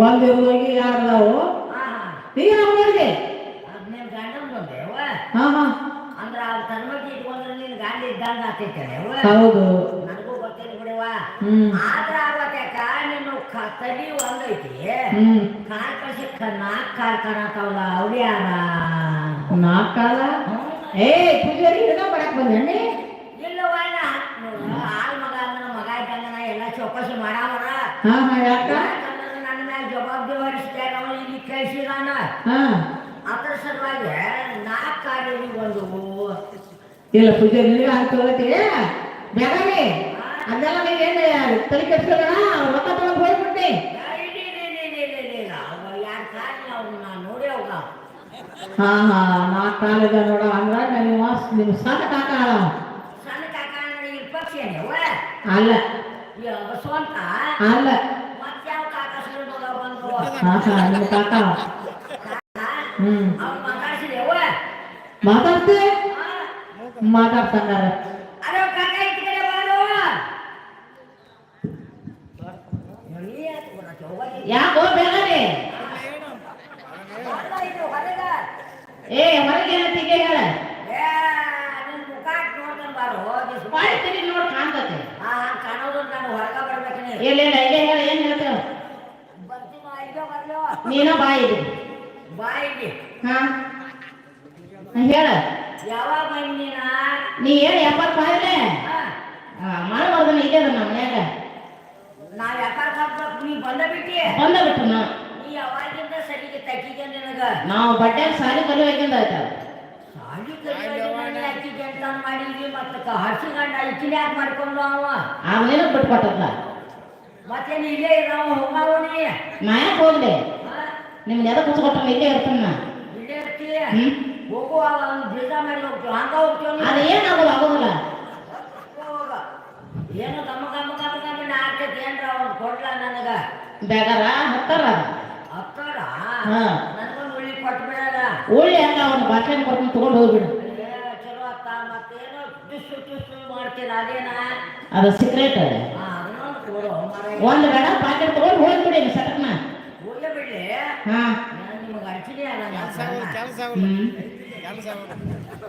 ಒಂದಿರೋಗಿ ಯಾರ್ದಾವು ಈಗ ಬಂದೆ ಹಾ ಹಾ. ಅಂದ್ರ ಅವ್ರ ತನ್ಮತಿ ಇಟ್ಕೊಂಡ್ರೆ ನಿನ್ ಗಂಡ ಇದ್ದಂಗ ಆತೈತೆ ಹೌದು. ನನಗೂ ಗೊತ್ತಿಲ್ಲ ಬಿಡವ ಆದ್ರ ಅವತ್ಯಾಕ ನೀನು ತಲಿ ಒಂದೈತಿ. ಹ್ಮ್. ಕಾಲ್ ಕಳ್ಸಕ್ಕ ನಾಲ್ಕು ಕಾಲ್ ಕಾಣತಾವಲ್ಲ ಅವ್ರು ಯಾರ ಕಾಲ ಏ ಪೂಜಾರಿ ಇದನ್ನ ಮಾಡಕ್ ಬಂದಣ್ಣಿ ಇಲ್ಲವ ಆಳ್ ಮಗ ನನ್ನ ಮಗ ಎಲ್ಲ ಚೌಕಾಸಿ ಹಾ ಹಾ ಯಾಕ? ಯಾಕಂದ್ರೆ ನನ್ನ ಮ್ಯಾಲ ಜವಾಬ್ದಾರಿ ಅವನು ಇಲ್ಲಿ ಕಳ್ಸಿದಾನ ಹಾ. ಅದ್ರ ಸಲುವಾಗಿ ನಾಲ್ಕು ಕಾರ್ಯ ಒಂದು ಇಲ್ಲ ಪೂಜೆ ನಿನಗೆ ಹಾಕೊಳ್ಳಕ್ಕೆ ಬೇಗನೆ ಅದೆಲ್ಲ ನೀವು ಏನು ತಲೆ ಕೆಡ್ಸ್ಕೊಳ್ಳೋಣ ರೊಕ್ಕ ತಗೊಂಡು ಹೋಗ್ಬಿಡ್ತೀನಿ. ಹಾ ಹಾ ನಾ ಕಾಲದ ನೋಡ. ಅಂದ್ರ ನೀವು ನಿಮ್ಮ ಸಣ್ಣ ಕಾಕ ಅದಾವ. ಏನೇವ ಅಲ್ಲ. ಮತ್ತೆ ಯಾವ ಕಾಕ ಸುಳ್ಳು ಬಂದು ಹಾ ಹಾ ನಿಮ್ಮ ಕಾಕ. ಹ್ಮ್. ಅವ್ನು ಮಾತಾಡ್ಸಿದೇವ ಮಾತಾಡ್ತೆ ಮಾತಾಡ್ತಂಗಾರ ಅರೆ ಕಾಕ ಕಡೆ ಬಾರು. ಯಾಕೆ. ಏ ಹೊರಗೆ ಏನಂತೀಗ ಹೇಳ ಏ, ನಿನ್ ಮುಖ ಹಾಕ್ ನೋಡ್ಕೊಂಡ್ ಬಾರು, ಸುಮ್ನೆ. ಬಾಯಿ ತೆಗಿ ನೋಡಿ ಕಾಣ್ತತೆ ಆ, ಹಂಗ್ ಕಾಣೋದು ನಾನು ಹೊರಗ ಬರ್ಬೇಕು ನೀ. ಇಲ್ಲ ಇಲ್ಲ ಇಲ್ಲೇ ಹೇಳ ಏನ್ ಹೇಳ್ತೇವ ಬರ್ತೀನೋ, ಇಲ್ಲೋ ಬರ್ಲೋ? ನೀನ ಬಾಯಿ ಇದೆ. ಬಾಯಿಗೆ ಹಾ? ಹೇಳ. ಯಾವಾಗ ಬಂದಿನ ನೀ ಏನು ಎಪ್ಪತ್ತು ಬಾಯಿಲೆ ಬರ್ದನ ಇಲ್ಲೇ ಅದ ನಮ್ಮ ಮನ್ಯಾಗ. ನಾವು ವ್ಯಾಪಾರ ಹಾಕ್ಬೇಕು ನೀ ಬಂದ ಬಿಟ್ಟಿ? ಬಂದ ಬಿಟ್ಟು ನೀ. ಯಾವಾಗಿಂದ ಸರಿಗೆ ತಗ್ಗಿಗೆ ನಿನಗ? ನಾವು ಬಡ್ಡೆ ಸಾಲಿ ಕಲಿ ಹೋಗಿಂದ ಆಯ್ತಾವ ಸಾಲಿ ಕಲಿಯೋಗಿ ಅಕ್ಕಿಗೆ ಅಂತ ಮಾಡಿ ಮತ್ತ ಹಸಿ ಗಂಡ ಇಕ್ಕಿನ ಯಾಕೆ ಮಾಡ್ಕೊಂಡು ಅವ. ಆಮೇಲೆ ಬಿಟ್ಕೊಟ್ಟದ್ಲ. ಮತ್ತೇನು ಇಲ್ಲೇ ಇರೋ ಹೋಗವನಿ ನಾ? ಯಾಕೆ ಹೋಗ್ಲಿ. ನಿಮ್ಗೆ ಎಲ್ಲ ಕುಚ್ಕೊಟ್ಟ ಇಲ್ಲೇ ಇರ್ತೀನಿ ನಾ. ಇಲ್ಲೇ ಇರ್ತಿ? ಹೋಗುವಾಗ ಹೋಗುವ ಒಂದು ಬೀಜ ಮಾಡಿ ಹೋಗ್ತೀವಿ. ಹಂಗ ಹೋಗ್ತೀವಿ ಅದು ಏನಾಗೋದು ಆಗೋದಿಲ್ಲ. ಏನು ಗಮ್ಮ ಗಮ್ಮ ಗಮ್ಮ ಗಮ್ಮ ಆಗ್ತೈತಿ ಏನ್ರ ಅವ್ನು ಕೊಡ್ಲ ನನಗ? ಬೇಗಾರ ಹತ್ತಾರ. ಹತ್ತಾರ? ಹಾ. ನನಗೊಂದು ಉಳ್ಳಿ ಕೊಟ್ಬಿಡಲ್ಲ ಉಳ್ಳಿ ಹಂಗ ಅವನ ಭಾಷೆ ಕೊಟ್ಟು ತಗೊಂಡು ಹೋಗ್ಬಿಡು. ಅದು ಸೀಕ್ರೆಟ್ ಹಾ ಅದನ್ನೊಂದು ಕೊಡು ಮಾರಾಯ. ಒಂದು ಬೇಡ ಪಾಕೆಟ್ ತಗೊಂಡು ಹೋಗ್ಬಿಡಿ ಸಟಕ್ನ ಹೋಗ್ಲೇ ಬಿಡ್ಲಿ ಹಾ. ನಾನು ನಿಮಗೆ ಅಡ್ಚಿನಿ ಅಲ್ಲ ಕೆಲಸ ಹ್ಮ್ ಕೆಲಸ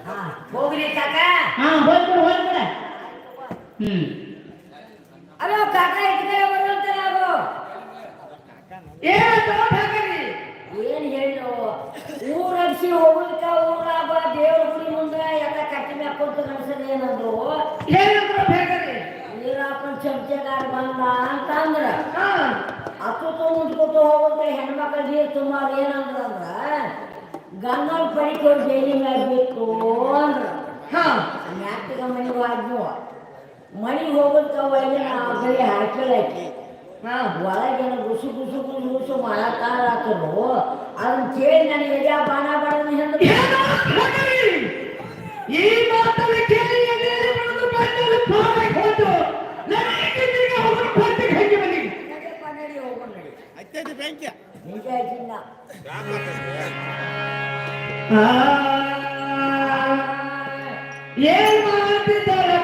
ಹಾ ಹೋಗ್ಲಿ ಕಾಕ ಹಾ ಹೋಗ್ಬಿಡು ಹೋಗ್ಬಿಡ ಹ್ಮ್. ಅಲೋ ಕಾಕ ಇಟ್ಕಡೆ ಬರುವಂತ ನಾವು ಏನ್ ಹೇಳು ಊರ ಅಡ್ಸಿ ಹೋಗ್ಲಿಕ್ಕ ಊರಾಗ ದೇವ್ರ ಗುಡಿ ಮುಂದೆ ಎಲ್ಲ ಕಟ್ಟಿ ಮ್ಯಾಗ ಏನಂದ್ರು? ನೀರಾಪನ್ ಚಮಚಗಾರ ಬಂದ ಅಂತ ಅಂದ್ರ ಅತ್ತುತ್ತ ಮುಂಚ್ಕೊತ ಹೋಗುತ್ತೆ ಹೆಣ್ಮಕ್ಳಿಗೆ ನೀರು ತುಂಬಾರ ಏನಂದ್ರ ಅಂದ್ರ ಗಂಗಲ್ ಪಡಿಕೋರ್ ಜೈಲಿ ಮ್ಯಾಗ ಬೇಕು ಅಂದ್ರ. ಮ್ಯಾಟಿಗ ಮನೆಗೆ ಆದ್ನು ಮನೆಗೆ ಒಳಗೆ ನಾವು ಬೆಳೆ ಹಾಕಿಳಾಕಿ ಒಳಗೇನು ಗುಸು ಗುಸು ಗುಸು ಗುಸು ಮಾಡಕ್ಕಾಗತ್ತರು ಅದನ್ನ ಕೇಳಿ ನನಗೆ ಬಾಣ ಬಾಣ ಹೆಣ್ಣು ಬೆಂಕಿ ನಿಜ ಹೇಳ್ತೀನ ಏನ್ ಮಾಡ್ತಿದ್ದಾರೆ